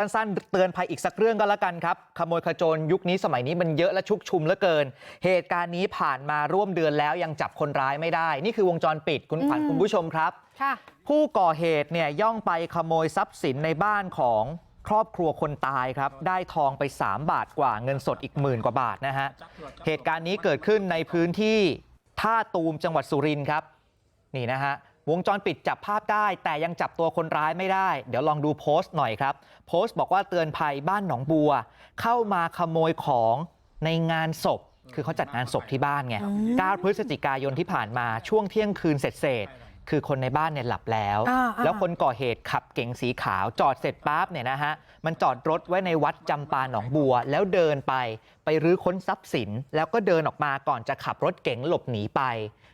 สั้นๆเตือนภัยอีกสักเรื่องก็แล้วกันครับขโมยขโจรยุคนี้สมัยนี้มันเยอะและชุกชุมเหลือเกิน เหตุการณ์นี้ผ่านมาร่วมเดือนแล้วยังจับคนร้ายไม่ได้ นี่คือวงจรปิดคุณขวัญอืมคุณผู้ชมครับค่ะผู้ก่อเหตุเนี่ยย่องไปขโมยทรัพย์สินในบ้านของครอบครัวคนตายครับ ได้ทองไป 3 บาทกว่าเงินสดอีกหมื่นกว่าบาทนะฮะเหตุการณ์นี้เกิดขึ้นในพื้นที่ท่าตูมจังหวัดสุรินทร์ครับนี่นะฮะ วงจรปิดจับภาพได้แต่ยังจับตัวคนร้ายไม่ได้เดี๋ยวลองดูโพสต์หน่อยครับ โพสต์บอกว่าเตือนภัยบ้านหนองบัว เข้ามาขโมยของในงานศพ คือเขาจัดงานศพที่บ้านไงอืม9พฤศจิกายนที่ผ่านมาช่วงเที่ยงคืนเสร็จๆ คือคนในบ้านเนี่ยหลับแล้วอ่าอ่าแล้วคนก่อเหตุขับเก๋งสีขาวจอดเสร็จปั๊บเนี่ยนะฮะมันจอดรถไว้ในวัดจำปาหนองบัว แล้วเดินไปไปรื้อค้นทรัพย์สิน แล้วก็เดินออกมาก่อนจะขับรถเก๋งหลบหนีไป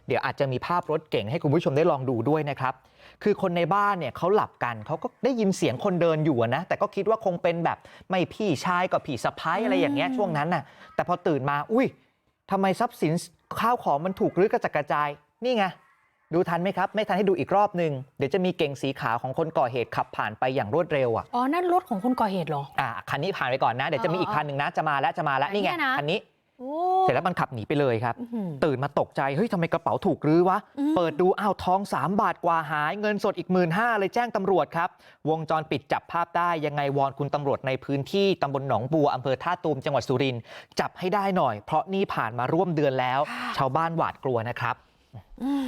เดี๋ยวอาจจะมีภาพรถเก๋งให้คุณผู้ชมได้ลองดูด้วยนะครับคือคนในบ้านเนี่ยเขาหลับกันเขาก็ได้ยินเสียงคนเดินอยู่อะนะแต่ก็คิดว่าคงเป็นแบบไม่พี่ชายกับพี่สะพ้ายอะไรอย่างเงี้ยช่วงนั้นน่ะแต่พอตื่นมาอุ้ยทำไมทรัพย์สินข้าวของมันถูกรื้อกระจัดกระจายนี่ไง ดูทันไหมครับไม่ทันให้ดูอีกรอบหนึ่งเดี๋ยวจะมีเก่งสีขาวของคนก่อเหตุขับผ่านไปอย่างรวดเร็วอะอ๋อนั่นรถของคนก่อเหตุเหรออะคันนี้ผ่านไปก่อนนะเดี๋ยวจะมีอีกคันหนึ่งนะจะมาแล้วจะมาแล้วนี่ไงอันเนี้ยนะคันนี้โอ้เสร็จแล้วมันขับหนีไปเลยครับอื้อหือตื่นมาตกใจเฮ้ยทำไมกระเป๋าถูกรื้อวะอืมเปิดดูอ้าวทอง 3 บาทกว่าหายเงินสดอีกหมื่นห้าเลยแจ้งตำรวจครับ วงจรปิดจับภาพได้ยังไงวอนคุณตำรวจในพื้นที่ตำบลหนองบัวอำเภอท่าตูมจังหวัดสุรินทร์จับให้ได้หน่อย เพราะนี่ผ่านมาร่วมเดือนแล้ว ชาวบ้านหวาดกลัวนะครับอืม